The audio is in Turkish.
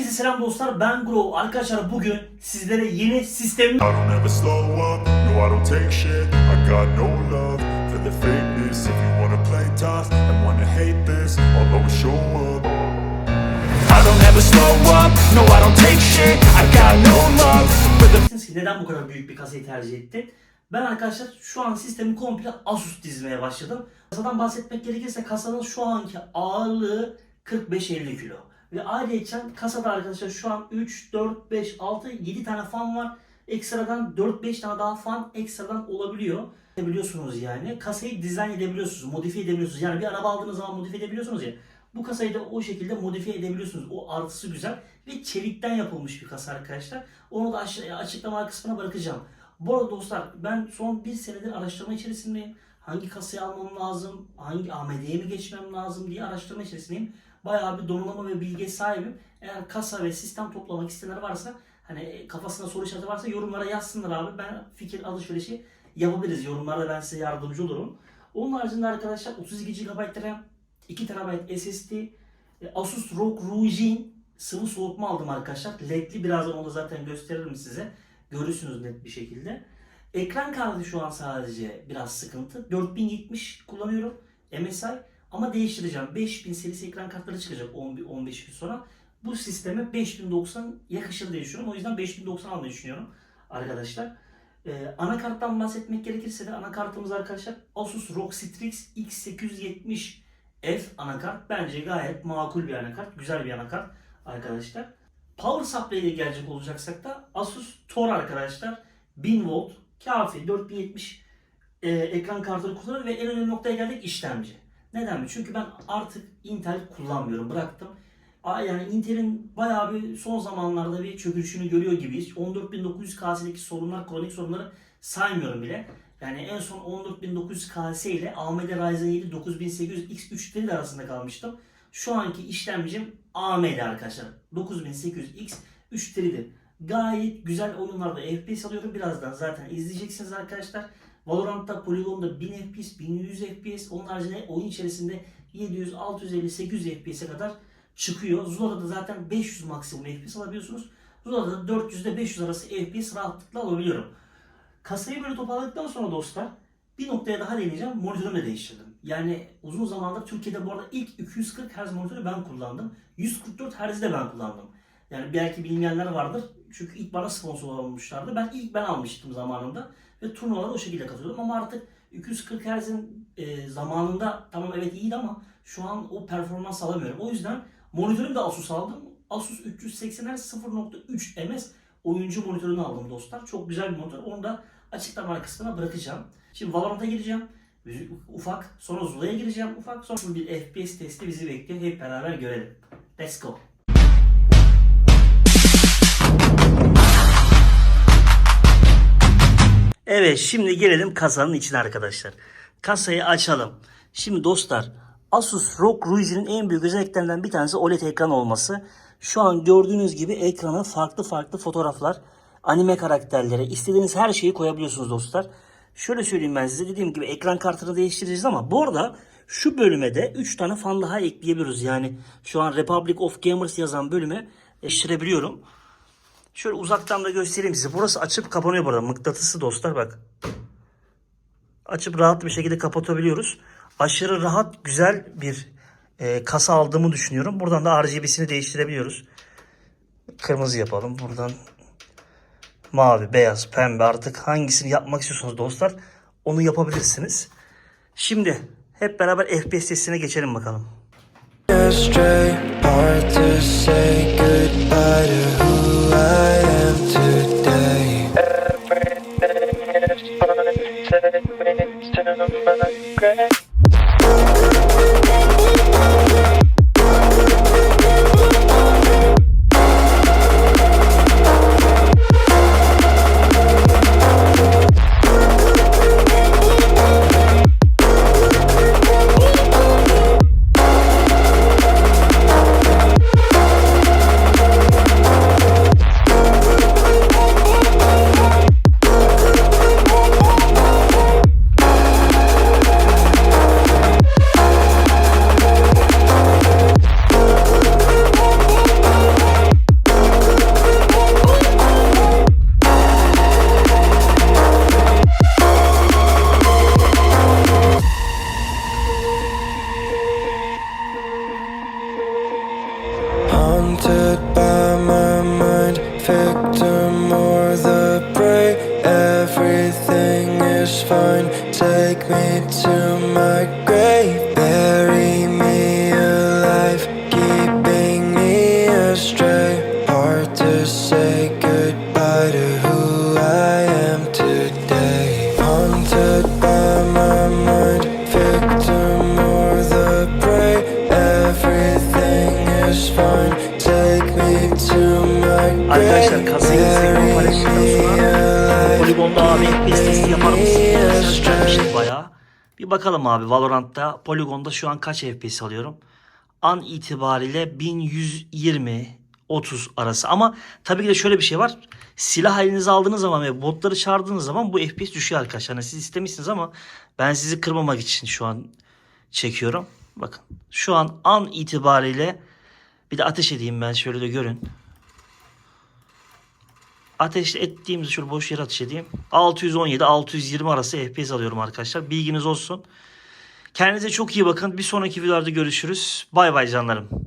Herkese selam dostlar. Ben Grow. Arkadaşlar bugün sizlere yeni sistemi I don't ever slow up, no I don't take shit I got no love for the fakeness If you wanna play tough and wanna hate this I'll always show up I don't ever slow up, no I don't take shit I got no love for the ki neden bu kadar büyük bir kasayı tercih ettin? Ben arkadaşlar şu an sistemi komple Asus dizmeye başladım. Kasadan bahsetmek gerekirse kasanın şu anki ağırlığı 45-50 kilo. Ve ayrıca kasada arkadaşlar şu an 3, 4, 5, 6, 7 tane fan var. Ekstradan 4-5 tane daha fan ekstradan olabiliyor. Biliyorsunuz yani. Kasayı dizayn edebiliyorsunuz, modifiye edebiliyorsunuz. Yani bir araba aldığınız zaman modifiye edebiliyorsunuz ya. Bu kasayı da o şekilde modifiye edebiliyorsunuz. O artısı güzel. Ve çelikten yapılmış bir kasa arkadaşlar. Onu da açıklama kısmına bırakacağım. Bu arada dostlar ben son bir senedir araştırma içerisindeyim. Hangi kasayı almam lazım, hangi AMD'ye mi geçmem lazım diye araştırma içerisindeyim. Bayağı bir donanıma ve bilgiye sahibim. Eğer kasa ve sistem toplamak isteyenler varsa hani kafasında soru işareti varsa yorumlara yazsınlar abi. Ben fikir alışverişi yapabiliriz. Yorumlarda ben size yardımcı olurum. Onun haricinde arkadaşlar 32 GB RAM, 2 TB SSD, e, Asus ROG Rougin sıvı soğutma aldım arkadaşlar. LED'li birazdan onu zaten gösteririm size. Görürsünüz net bir şekilde. Ekran kartı şu an sadece biraz sıkıntı. 4070 kullanıyorum MSI ama değiştireceğim. 5000 serisi ekran kartları çıkacak 10 15 gün sonra. Bu sisteme 5090 yakışır diye düşünüyorum. O yüzden 5090 almayı düşünüyorum arkadaşlar. Ee, anakarttan bahsetmek gerekirse de anakartımız arkadaşlar Asus ROG Strix X870F anakart. Bence gayet makul bir anakart. Güzel bir anakart arkadaşlar. Power supply ile gelecek olacaksak da Asus Tor arkadaşlar. 1000 volt kafi 4070 e, ekran kartını kullanır ve en önemli noktaya geldik işlemci. Neden mi? Çünkü ben artık Intel kullanmıyorum. Bıraktım. Yani Intel'in bayağı bir son zamanlarda bir çöküşünü görüyor gibiyiz. 14900K'deki sorunlar, kronik sorunları saymıyorum bile. Yani en son 14900KS ile AMD Ryzen 7 9800X3'leri arasında kalmıştım. Şu anki işlemcim AMD arkadaşlar. 9800X 3'teridir. Gayet güzel oyunlarda FPS alıyorum. Birazdan zaten izleyeceksiniz arkadaşlar. Valorant'ta Polygon'da 1000 FPS, 1100 FPS. Onun haricinde oyun içerisinde 700, 650, 800 FPS'e kadar çıkıyor. Zula'da da zaten 500 maksimum FPS alabiliyorsunuz. Zula'da da 400 ile 500 arası FPS rahatlıkla alabiliyorum. Kasayı böyle toparladıktan sonra dostlar bir noktaya daha değineceğim. Monitörümü de değiştirdim. Yani uzun zamandır Türkiye'de bu arada ilk 240 Hz monitörü ben kullandım. 144 Hz de ben kullandım. Yani belki bilmeyenler vardır. Çünkü ilk bana sponsor olmuşlardı. Ben ilk ben almıştım zamanında. Ve turnuvalara o şekilde katılıyordum. Ama artık 240 Hz'in e, zamanında tamam evet iyiydi ama şu an o performans alamıyorum. O yüzden monitörümü de Asus aldım. Asus 380 Hz 0.3 ms oyuncu monitörünü aldım dostlar. Çok güzel bir monitör. Onu da açıklama kısmına bırakacağım. Şimdi Valorant'a gireceğim. Ufak. Sonra Zula'ya gireceğim ufak. Sonra bir FPS testi bizi bekliyor. Hep beraber görelim. Let's go. Evet şimdi gelelim kasanın içine arkadaşlar. Kasayı açalım. Şimdi dostlar Asus ROG Rougie'nin en büyük özelliklerinden bir tanesi OLED ekran olması. Şu an gördüğünüz gibi ekrana farklı farklı fotoğraflar, anime karakterleri, istediğiniz her şeyi koyabiliyorsunuz dostlar. Şöyle söyleyeyim ben size dediğim gibi ekran kartını değiştireceğiz ama bu arada şu bölüme de 3 tane fan daha ekleyebiliyoruz. Yani şu an Republic of Gamers yazan bölüme değiştirebiliyorum. Şöyle uzaktan da göstereyim size. Burası açıp kapanıyor burada. Mıknatısı dostlar bak. Açıp rahat bir şekilde kapatabiliyoruz. Aşırı rahat güzel bir e, kasa aldığımı düşünüyorum. Buradan da RGB'sini değiştirebiliyoruz. Kırmızı yapalım. Buradan mavi, beyaz, pembe artık hangisini yapmak istiyorsanız dostlar onu yapabilirsiniz. Şimdi hep beraber FPS testine geçelim bakalım. straight hard to say goodbye to to my grave, bury me alive, keeping me astray. Hard to say goodbye to who I am today. Haunted by my mind, victim or the prey. Everything is fine. Take me to my grave, kasayı Instagram paylaştıktan sonra Poligon'da abi FPS testi yapar mısın? Gelmiştik bayağı. Bir bakalım abi Valorant'ta Poligon'da şu an kaç FPS alıyorum? An itibariyle 1120 30 arası. Ama tabii ki de şöyle bir şey var. Silah elinize aldığınız zaman ve botları çağırdığınız zaman bu FPS düşüyor arkadaşlar. Hani siz istemişsiniz ama ben sizi kırmamak için şu an çekiyorum. Bakın şu an an itibariyle bir de ateş edeyim ben şöyle de görün. Ateş ettiğimiz şöyle boş yere ateş edeyim. 617-620 arası FPS alıyorum arkadaşlar. Bilginiz olsun. Kendinize çok iyi bakın. Bir sonraki videolarda görüşürüz. Bay bay canlarım.